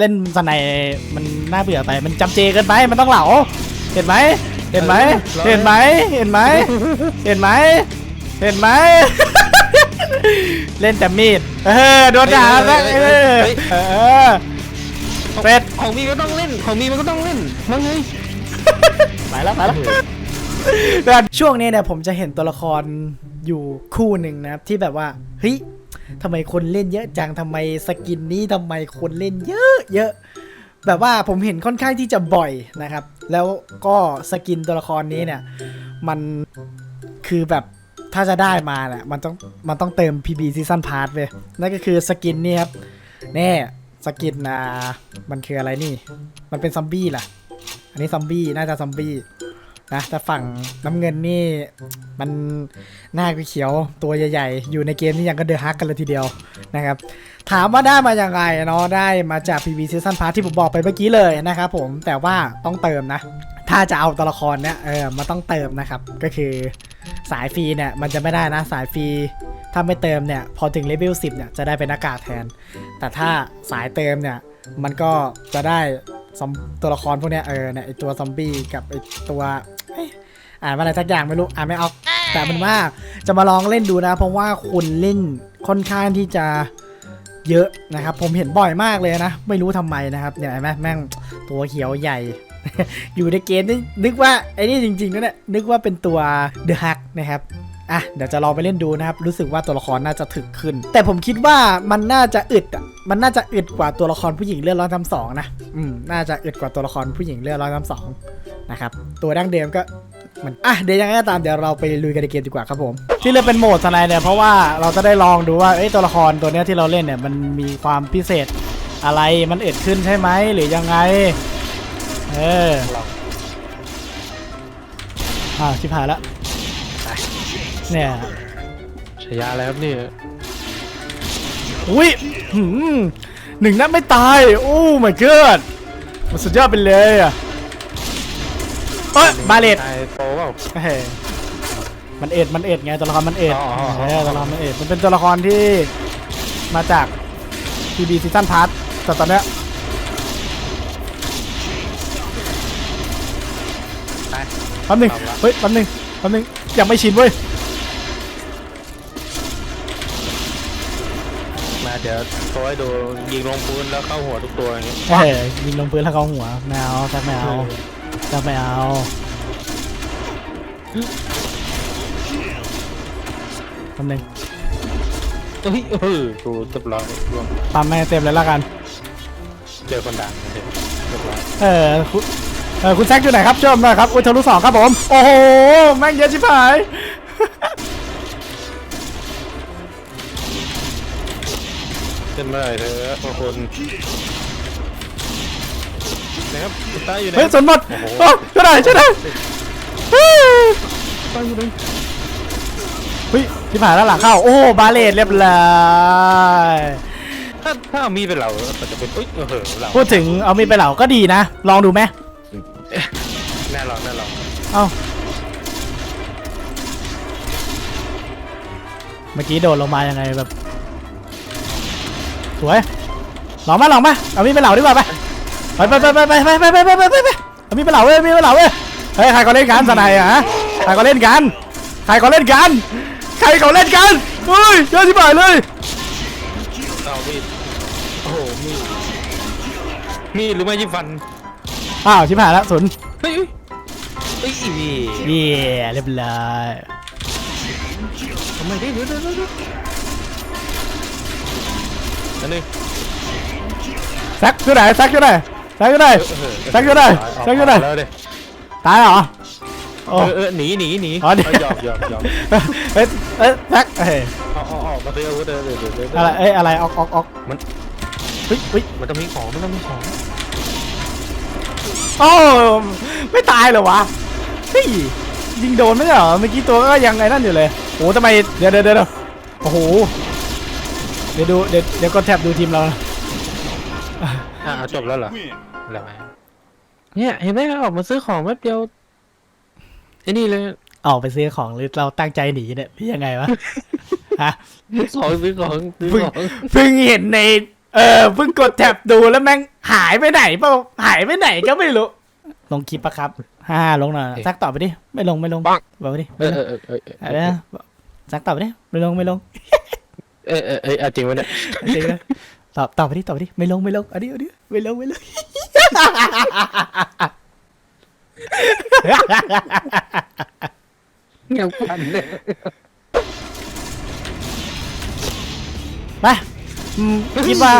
เล่นสไนด์มันน่าเบื่อไป มันจำเจเกินไป มันต้องเหลา เห็นไหม เห็นไหม เห็นไหม เห็นไหม เห็นไหม เห็นไหม เล่นแต่มีด เออ โดนด่าซะเออเออเป็ดของมีก็ต้องเล่น ของมีมันก็ต้องเล่นมั้งไงไปแล้วไปแล้วแต่ช่วงนี้เนี่ยผมจะเห็นตัวละครอยู่คู่หนึ่งนะครับที่แบบว่า เฮ้ย ทำไมคนเล่นเยอะจังทำไมสกินนี้ทำไมคนเล่นเยอะเยอะแบบว่าผมเห็นค่อนข้างที่จะบ่อยนะครับ แล้วก็สกินตัวละครนี้เนี่ย มันคือแบบถ้าจะได้มาเนี่ยมันต้องมันต้องเติม PB Season Pass เว้ยนั่นก็คือสกินนี่ครับแน่สกินอ่ามันคืออะไรนี่ มันเป็นซอมบี้ล่ะ อันนี้ซอมบี้น่าจะซอมบี้ นะแต่ฝั่งน้ำเงินนี่มันหน้าเขียวตัวใหญ่ๆ อยู่ในเกมนี่ยังก็เดือดฮักกันเลยทีเดียวนะครับ ถามว่าได้มาอย่างไรเนาะได้มาจาก PV Season Pass ที่ผมบอกไปเมื่อกี้เลยนะครับผมแต่ว่าต้องเติมนะ ถ้าจะเอาตัวละครเนี่ยเออมันต้องเติมนะครับ ก็คือสายฟรีเนี่ยมันจะไม่ได้นะสายฟรีถ้าไม่เติมเนี่ยพอถึงเลเวล10เนี่ยจะได้เป็นอากาศแทน แต่ถ้าสายเติมเนี่ยมันก็จะได้ตัวละครพวกเนี้ยเออเนี่ยไอตัวซอมบี้กับไอตัว อ๊ะอ่านว่าอะไรสักอย่างไม่รู้อ่านไม่ออกแต่มันว่าจะมาลองเล่นดูนะ เพราะว่าคนเล่นค่อนข้างที่จะเยอะนะครับ ผมเห็นบ่อยมากเลยนะ ไม่รู้ทำไมนะครับเนี่ยเห็นไหมแม่งตัวเขียวใหญ่ อยู่ในเกมนี่นึกว่าไอ้นี่จริงๆนั่นแหละนึกว่าเป็นตัวเดอะฮักนะครับ อะเดี๋ยวจะลองไปเล่นดูนะครับ รู้สึกว่าตัวละครน่าจะถึกขึ้น แต่ผมคิดว่ามันน่าจะอึดอะมันน่าจะอึดกว่าตัวละครผู้หญิงเลือดร้อนทำสองนะอืมน่าจะอึดกว่าตัวละครผู้หญิงเลือดร้อนทำสองนะครับตัวดั้งเดิมก็มันอะเดี๋ยวยังไงก็ตามเดี๋ยวเราไปลุยกันในเกมดีกว่าครับผม ที่เลือกเป็นโหมดสไนด์เนี่ยเพราะว่าเราจะได้ลองดูว่าเอ้ยตัวละครตัวเนี้ยที่เราเล่นเนี่ยมันมีความพิเศษอะไรมันอึดขึ้นใช่ไหมหรือยังไง เอออ้าวชิบหายแล้ว เนี่ยฉายาอะไรครับนี่อุ้ยหืมหนึ่งนัดไม่ตาย โอ้ my god มันสุดยอดไปเลยอะเอ้ยบาเลตตายโตเปล่า เฮ้ยมันเอ็ดมันเอ็ดไงตัวละครมันเอ็ดอ๋ออ๋ออ๋อ เออตัวละครมันเอ็ดมันเป็นตัวละครที่มาจาก TB Season Pass แต่ตอนเนี้ยตาย แป๊บนึงเอาละเฮ้ยแป๊บนึงแป๊บนึงยังไม่ชินเว้ย เดี๋ยวโตให้ดูยิงลงพื้นแล้วเข้าหัวทุกตัวอย่างงี้เฮ้ยยิงลงพื้นแล้วเขาหัวไม่เอาแทบไม่เอาแทบไม่เอาแป๊บนึงเฮ้ยเออดูเรียบร้อยรวมปั๊มให้เต็มเลยแล้วกัน เจอคนดังเรียบร้อยเออคุณเออคุณแซกอยู่ไหนครับเชื่อมหน่อยครับอุ้ยทะลุสองครับผม โอ้โห แม่งเยอะชิบหาย ขึ้นมาเลยเถอะบางคนนะครับคุณตาอยู่ไหนเฮ้ยสนหมดโอ้โหโอ้ช่วยหน่อยช่วยหน่อยเฮ้ยตาอยู่ไหนเฮ้ยชิบหายแล้วหลังเข้า โอ้บาเลตเรียบร้อยถ้าถ้าเอามีดเป็นเราก็จะเป็นเอ้ยเออเหอะเราพูดถึงเอามีดไปเหล่าก็ดีนะ ลองดูไหมแน่ลองแน่ลองเอ้าเมื่อกี้โดดลงมายังไงแบบ สวยลองมาลองมาเอามีดไปเหล่าดีกว่าไปไปไปไปไปไปไปไปไปไปไปไปเอามีดไปเหล่าเว้ยมีดไปเหล่าเว้ยเฮ้ยใครเขาเล่นกันสนายอะฮะใครเขาเล่นกันใครเขาเล่นกันใครเขาเล่นกันเฮ้ยเยอะที่บ่ายเลยเอามีดโอ้โหมีดมีดหรือไม่ยิ้มฟันอ้าวชิบหายแล้วศูนย์เฮ้ยเฮ้ยเฮ้ยเย่เรียบร้อยทำไมดิเดี๋ยวเดี๋ยวเดี๋ยว เดี๋ยวอันนี้แซกอยู่ไหนแซกอยู่ไหนแซกอยู่ไหนแซกอยู่ไหนแซกอยู่ไหนแล้วดิตายเหรอโอ้เออเออหนีหนีหนีอ๋อหนีเยอมยอมยอมเอ้ยเอ้ยแซกเอ้ยเอาเอาเอามาเตะอาวุธเดี๋ยวเดี๋ยวเดี๋ยวเดี๋ยวอะไรเอ้ยอะไรออกออกออกมันเฮ้ยเฮ้ยมันต้องมีของมันต้องมีของโอ้ไม่ตายเหรอวะเฮ้ยยิงโดนไม่ใช่เหรอเมื่อกี้ตัวก็ยังไงนั่นอยู่เลยโอ้ทำไมเดี๋ยวเดี๋ยวเดี๋ยวโอ้โห เดี๋ยวดูเดี๋ยวเดี๋ยวกดแท็บดูทีมเรานะอะเอาจบแล้วเหรอแล้วไงเนี่ยเห็นไหมออกมาซื้อของแป๊บเดียวไอ้นี่เลยออกไปซื้อของหรือเราตั้งใจหนีเนี่ยพี่ยังไงวะฮะของซื้อของซื้อเพิ่งของเพิ่งเห็นใน เออเพิ่งกดแท็บดูแล้วแม่งหายไปไหนเปล่าหายไปไหนก็ไม่รู้ ลงคลิปปะครับฮ่าลงหน่อยซักตอบไปดิไม่ลงไม่ลงปังบอกไปดิเอไม่อลงเออเออเอออะไรนะซักตอบไปดิไม่ลงไม่ลง เออเออเออเอาจริงวะเนี่ยจริงนะตอบตอบไปดิตอบไปดิไม่ลงไม่ลงเอันนี้อันนี้ไม่ลงไม่ลงเงี้ยพันเนี่ยไปอืมคิดว่า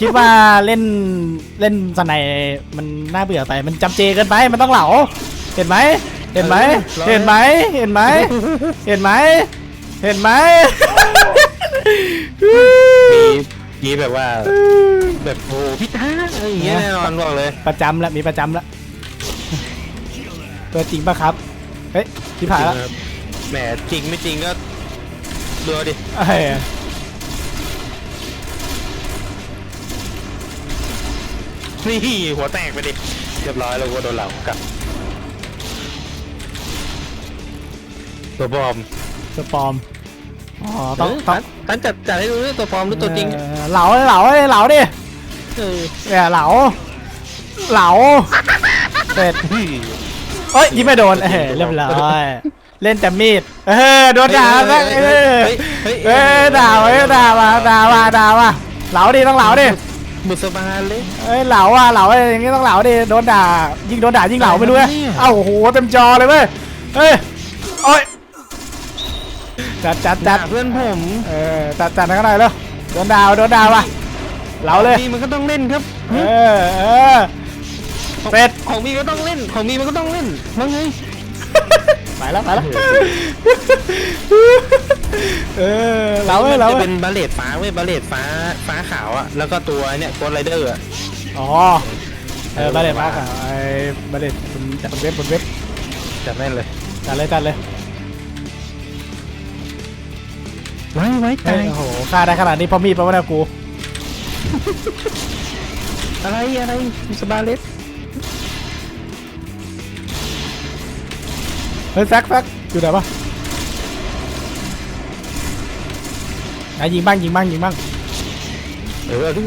คิดว่าเล่นเล่นสไนด์มันน่าเบื่อไป มันจำเจเกินไปมันต้องเหลาเห็นไหมเห็นไหมเห็นไหมเห็นไหมเห็นไหมเห็นไหม มีมีแบบว่า แบบโอ้พี่ท้าอะไรอย่างเงี้ยแน่นอนบอกเลย ประจำแล้วมีประจำแล้วตัวจริงปะครับ เฮ้ยที่ผ่านแล้วแหมจริงไม่จริงก็เรือดิเอ้ยนี่หัวแตกไปดิ เรียบร้อยแล้วก็โดนเหล่ากลับ ตัวปลอมตัวปลอม อ๋อต้องต้องท่านจัดจัดให้ดูด้วยตัวปลอมหรือตัวจริง เออเหลาเหลาเหลาดิเออเนี่ยเหลาเหลาเสร็จเฮ้ยเอ้ยยิงไม่โดนเออเรียบร้อยเล่นแต่มีดเออโดนด่าซะเออเฮ้ยเฮ้ยเออด่าไว้ด่ามาด่ามาด่ามาเหลาดิต้องเหลาดิบุษบาเลยเอ้ยเหลาอะเหลาอะไรอย่างงี้ต้องเหลาดิโดนด่า ยิ่งโดนด่ายิ่งเหลาไม่รู้นะเนี่ยเอ้าโอ้โหเต็มจอเลยเว้ยเฮ้ยโอ้ย จัดจัดจัดเพื่อนผมเออจัดจัดให้เขาหน่อยเร็วโดนด่าโดนด่าว่ะเหลาเลยมีมันก็ต้องเล่นครับเออเออเสร็จของมีก็ต้องเล่นของมีมันก็ต้องเล่นมั้งไงไปแล้วไปแล้วเออเหลาเว้ยเหลาจะเว้เป็ยนบาเลตฟ้าเว้ยบาเลตฟ้าฟ้าขาวอะแล้วก็ตัวเนี่ยโกดไรเดอร์อะอ๋อเออบาเลตมากอะไอ้บาเลตบนบนเว็บบนเว็บจัดแม่นเลยจัดเลยจัดเลย ไว้ไว้เฮ้ตายยโอ้โหฆ่าได้ขนาดนี้เพราะมีดเพราะว่ากู อะไรอะไรบุษบาเลสเฮ้ยแซกแซกอยู่ไหนวะไหนยิงบ้างยิงบ้างยิงบ้างเออเอาดิ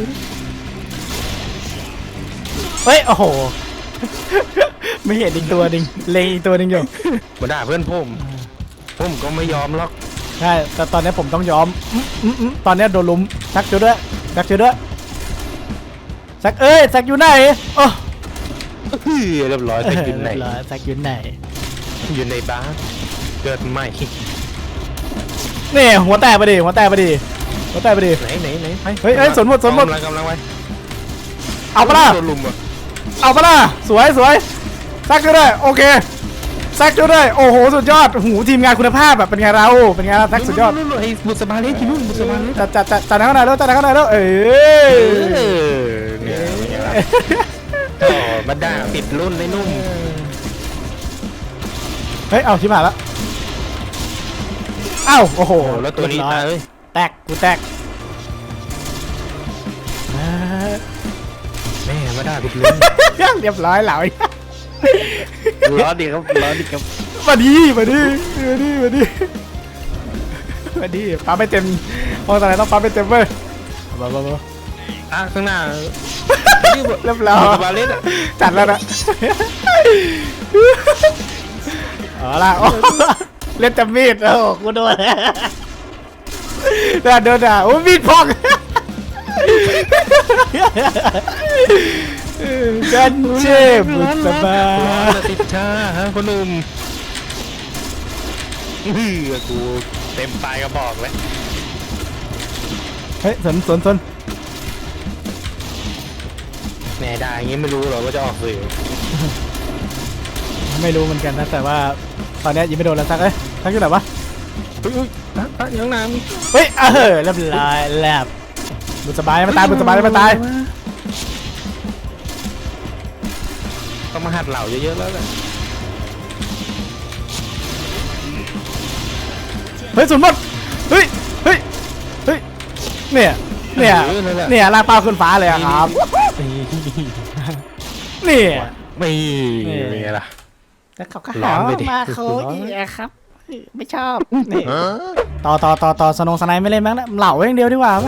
เฮ้ยโอ้โห ไม่เห็นอีกตัวหนึ่งเลงอีกตัวหนึ่งอยู่ มาด่าเพื่อนผม ผมก็ไม่ยอมหรอก ใช่ แต่ตอนนี้ผมต้องยอมอื้ออื้ออื้อตอนนี้โดนลุมแซกช่วยด้วยแซกช่วยด้วยแซกเอ้ยแซกอยู่ไหนโอ้เฮ้ยเรียบร้อยแต่กินไหนเรียบร้อยแซกอยู่ไหนอยู่ในบ้านเกิดใหม่นี่หัวแตกไปดิหัวแตกไปดิหัวแตกไปดิ ไหนไหนไหนไปเฮ้ยเฮ้ยสนหมดสนหมด กำลังกำลังไว้เอาปะล่ะโดนลุมอะเอาปะล่ะสวยสวยแซกช่วยด้วยโอเค แซกช่วยด้วย โอ้โห สุดยอดหูทีมงานคุณภาพแบบเป็นไงเรา เป็นไงล่ะแซกสุดยอดนู่นนู่นนู่นไอ้บุษบาเลสที่นู่นบุษบาเลสจัดจัดจัดจัดให้เขาหน่อยแล้วจัดให้เขาหน่อยแล้วเอ้เอยอเนี่ยเป็นไงล่ะโอ้มาด่าปิดรุ่นไอ้นุ่ม เฮ้ย เอาชิบหายแล้วเอ้าโอ้โหโอ้แล้วตัวนี้เรียบร้อยตายเอ้ยแตก กูแตกเอ้ยแม่มาด่าปิดรุ่นเรียบร้อยเหล่าอีก ร้อนดีครับร้อนดีครับมาดีมาดีมาดีมาดีมาดีปั๊มไม่เต็มเพราะตอนไหนต้องปั๊มไม่เต็มเว้ยมามามาอะข้างหน้าเรียบร้อยบุษบาเลสอะจัดแล้วนะเอาละโอ้เล่นแต่มีดโอ้กูโดนโดนโดนอะโอ้มีดพอ งกันเจ็บบุษบาร้อนละติดชาฮะคนหนุ่มอื้อกูเต็มปลายกระบอกเลย เฮ้ยสนสนสนแหม่ด่าอย่างงี้ไม่รู้หรอว่าจะออกสื่อไม่รู้เหมือนกันนะแต่ว่าตอนเนี้ยยังไม่โดนแล้วสักเอ้ยสักอยู่ไหนวะเฮ้ยเฮ้ยอะอะยังน้ำเฮ้ยเออเรียบร้อยแลบบุษบายมันตายบุษบายมันตาย เหล่าเยอะๆแล้วแหละเฮ้ยสุนหมดเฮ้ยเฮ้ยเฮ้ยเนี่ยเนี่ยออนั่นแหละเนี่ยลากเป้าขึ้นฟ้าเลยอะครับเนี่ยไม่นี่เป็นไงล่ะแต่เขาก็ร้หาอนไปว่าดิมาโคร้อนอีกอะครับ ไม่ชอบนี่ต่อต่อต่อต่อสนงสไนไม่เล่นบ้างนะเหล่าอย่างเดียวดีกว่าไหม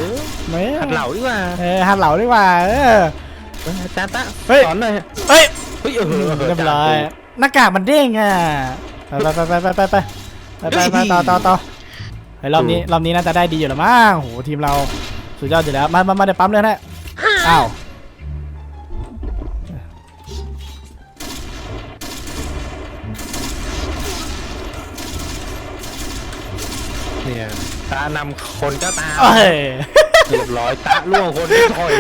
เออหัดเหล่าดีกว่าเออหัดเหล่าดีกว่าเออเอออาจารย์ตะเฮ้ยสอนหน่อยเฮ้ย เฮ้ยเออเรียบร้อยหน้ากากมันเด้งอะไปไปไปไปไปไปไปไปไปต่อต่อต่อเฮ้ยรอบนี้รอบนี้น่าจะได้ดีอยู่แล้วมั้งโหทีมเราสุดยอดอยู่แล้วมามามาเดี๋ยวปั๊มเลยนะอ้าวเนี่ยตานำคนก็ตามเอ้ยเรียบร้อยตาล่วงคนถอย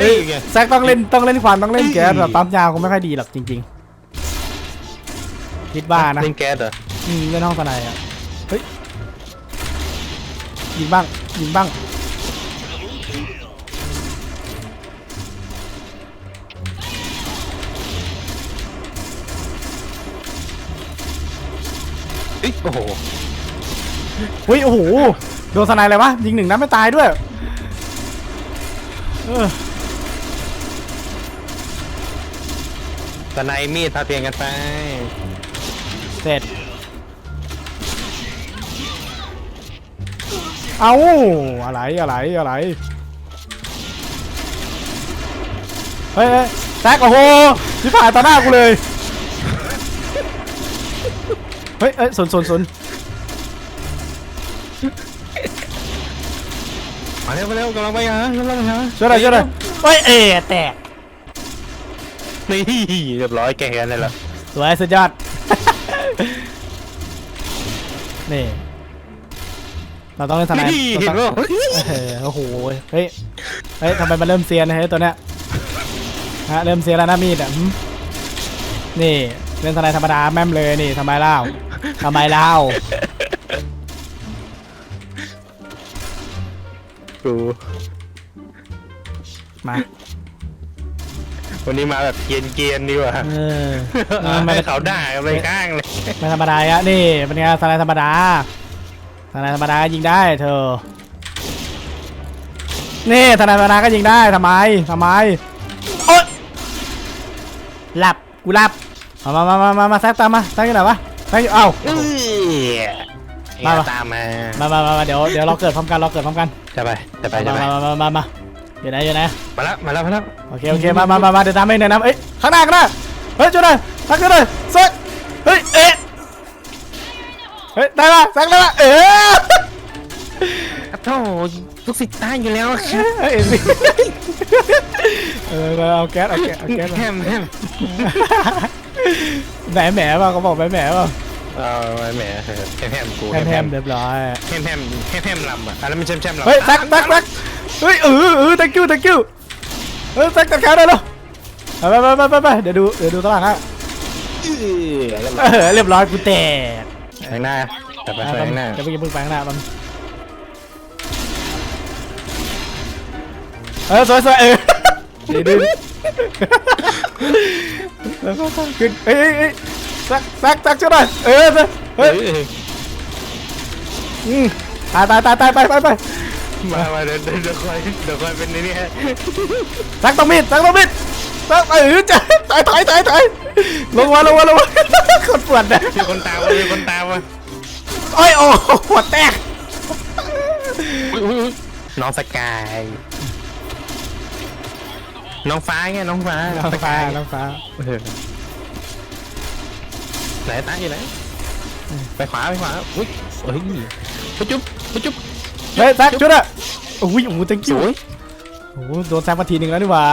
นี่ไงแซกต้องเล่นต้องเล่นควันต้องเล่นแก๊สแบบปั๊มยาวคงไม่ค่อยดีหรอกจริงๆคิดว่านะเล่นแก๊สเหรออืมเล่นห้องสไนอะเฮ้ยยิงบ้างยิงบ้างเอ้ยโอ้โหเฮ้ยโอ้โหโดนสไนอะไรวะยิงหนึ่งนัดไม่ตายด้วยเออ สไนมีดพาเพียงกันไป เสร็จ เอาอะไรอะไรอะไร เฮ้ยเฮ้ยแซกโอ้โหที่ผ่านต่อหน้ากูเลย เฮ้ยเอ้ยสนสนสนมาเร็วมาเร็วกำลังไปฮะกำลังไปฮะช่วยหน่อยช่วยหน่อยเฮ้ยเอ๋แตก นี่เรียบร้อยแกกันเลยล่ะสวยสุดยอด นี่ เราต้องเล่นทนายนี่เห็นเราป่ะต้องเออโอ้โห เฮ้ย เฮ้ยทำไมมันเริ่มเซียนนะเฮ้ยตัวเนี้ย ฮะเริ่มเซียนแล้วนะมีดอะหืมนี่เล่นทนายธรรมดาแม่มเลยนี่ทำไมเล่าทำไมเล่ากูมา วันนี้มาแบบเกรียนเกียนๆดีกว่าเออเออไม่ให้เขาด่ากันไปข้างเลยไม่ธรรมดาอะนี่เป็นไงทนายธรรมดาทนายธรรมดายิงได้เธอ นี่ทนายธรรมดาก็ยิงได้ทำไมทำไมโอ๊ยหลับกูหลับมามามามามามาแซกตามมาแซกอยู่ไหนวะแซกอยู่เอ้าเอ้ยมามาปะตามมามามามามาเดี๋ยวเดี๋ยวเราเกิดพร้อมกันเราเกิดพร้อมกันจะไปจะไปจะมาไปมามามามา อยู่ไหนอยู่ไหนมาแล้วมาแล้วมาแล้วโอเคโอเคมามามามาเดี๋ยวตามไปเดี๋ยวตามเอ้ยข้างหน้าข้างหน้าเฮ้ยจุดเลยแซกจุดเลยแซกเฮ้ยเอ๊ะเฮ้ยได้ปะแซกได้ปะเอ๊ะโธ่ลูกศิษย์ตายอยู่แล้วเอ้ยสิเออเอาแก๊สเอาแก๊สเอาแก๊สแฮมแฮมแหมแหมป่ะเขาบอกแหมแหมป่ะเอาไว้แหมแฮมแฮมกูแฮมแฮมเรียบร้อยแฮมแฮมแฮมแฮมลำอะอันนั้นมันแชมแชมลำเฮ้ยแซกแซกแซก เฮ้ยเออเออ thank you thank you เฮ้ยแซกจัดการได้แล้วไปไปไปไปไปเดี๋ยวดูเดี๋ยวดูตารางฮะเออแล้วเออเรียบร้อยกูแตกข้างหน้าจะไปข้างหน้าเดี๋ยวไปยิงมึงไปข้างหน้ามันเออสวยสวยเออดีดึงขึ้นเอ้ยเอ้ยเอ้ยแซกแซกแซกช่วยหน่อยเออเฮ้เฮ้ยยอืมตายตายตายตายไปไปไป มามาเดี๋ยวเดี๋ยวเดี๋ยวคอยเดี๋ยวคอยเป็นนี่ฮะสักต้องมีดสักต้องมีดสักเออจะตายตายตายตายลงมาลงมาลงมาคนปวดเนี่ยมีคนตามมามีคนตามมาโอ้ยโอ้หัวแตกอุ๊ยอุ๊ยอุ๊ยน้องสกาย น้องฟ้าไงน้องฟ้าน้องฟ้าน้องฟ้าเออไหนตาอยู่ไหนไปขวาไปขวาอุ้ยเฮ้ยไปจุ๊บไปจุ๊บ เฮ้ยแซกชุดอะโอ้ยโอ้โห thank ส you วยโอ้โหโดนแซกมาทีหนึ่งแล้วนี่หว่า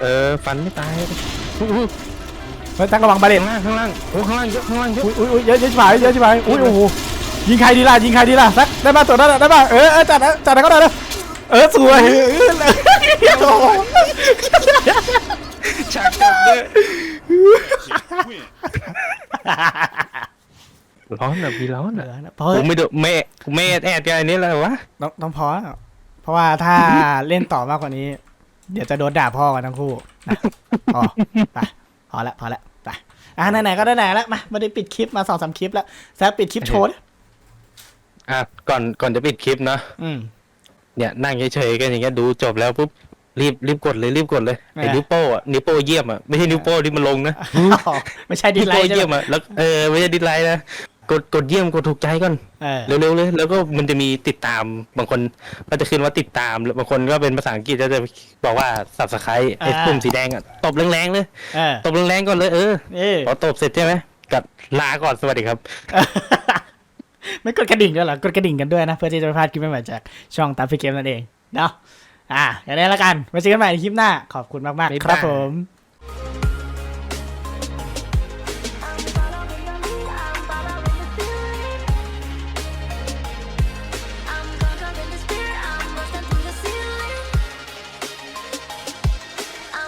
เออฟันไม่ตายอุ๊ยอุ๊ยเฮ้ยแซกระวังบาเลตข้างล่างข้างล่างโอ้ข้างล่างเยอะข้างล่างเยอะอุ้ยอุ้ยอุ้ยเยอะเยอะชิบหายเยอะชิบหายอุ้ยโอ้โหยิงใครดีล่ะยิงใครดีล่ะแซกได้ป่ะตัวนั้นอะได้ป่ะเออเออจัดนะจัดให้เขาได้นะเออสวยเออโอ้โหฉากจบเลย ร้อนอะพี่ร้อนเออะอนะพอผมไม่ดูเมฆเมฆแอดกันอันนี้เลยวะต้องต้องพอแล้วเพราะว่าถ้าเล่นต่อมากกว่านี้ เดี๋ยวจะโดนด่าพ่อกันทั้งคู่นะพอไปพอละพอละไปอะไหนๆก็ได้ไหนแล้วมาไม่ได้ปิดคลิปมาสองสามคลิปแล้วแซกปิดคลิปโชว์ดิอะก่อนก่อนจะปิดคลิปเนาะอืม เนี่ยนั่งเฉยๆกันอย่างเงี้ยดูจบแล้วปุ๊บรีบรีบกดเลยรีบกดเลยไอ้นิ้วโป้อะนิ้วโป้เยี่ยมอะไม่ใช่นิ้วโป้ที่มันลงนะไม่ใช่ดีนิ้วไลโป้ท์ใช่เยี่ยมไหมอะแล้วเออไม่ใช่ดิสไลน์นะ กดกดเยี่ยมกดถูกใจก่อนเออ เร็วๆเลย แล้วก็มันจะมีติดตามบางคนก็จะขึ้นว่าติดตามแล้วบางคนก็เป็นภาษาอังกฤษก็จะบอกว่า subscribe ไอ้ปุ่มสีแดงอะตบแรงๆเลยเออตบแรงๆก่อนเลยเออเออ พอตบเสร็จใช่ไหมกัดลาก่อนสวัสดีครับ ไม่กดกระดิ่งด้วยเหรอกดกระดิ่งกันด้วยนะ เพื่อที่จะไม่พลาดคลิปใหม่ๆจากช่องตามฟิเกมนั่นเองเนาะอะอย่างนี้ละกันไว้เจอกันใหม่ในคลิปหน้า ขอบคุณมากๆบ๊ายครับบายผม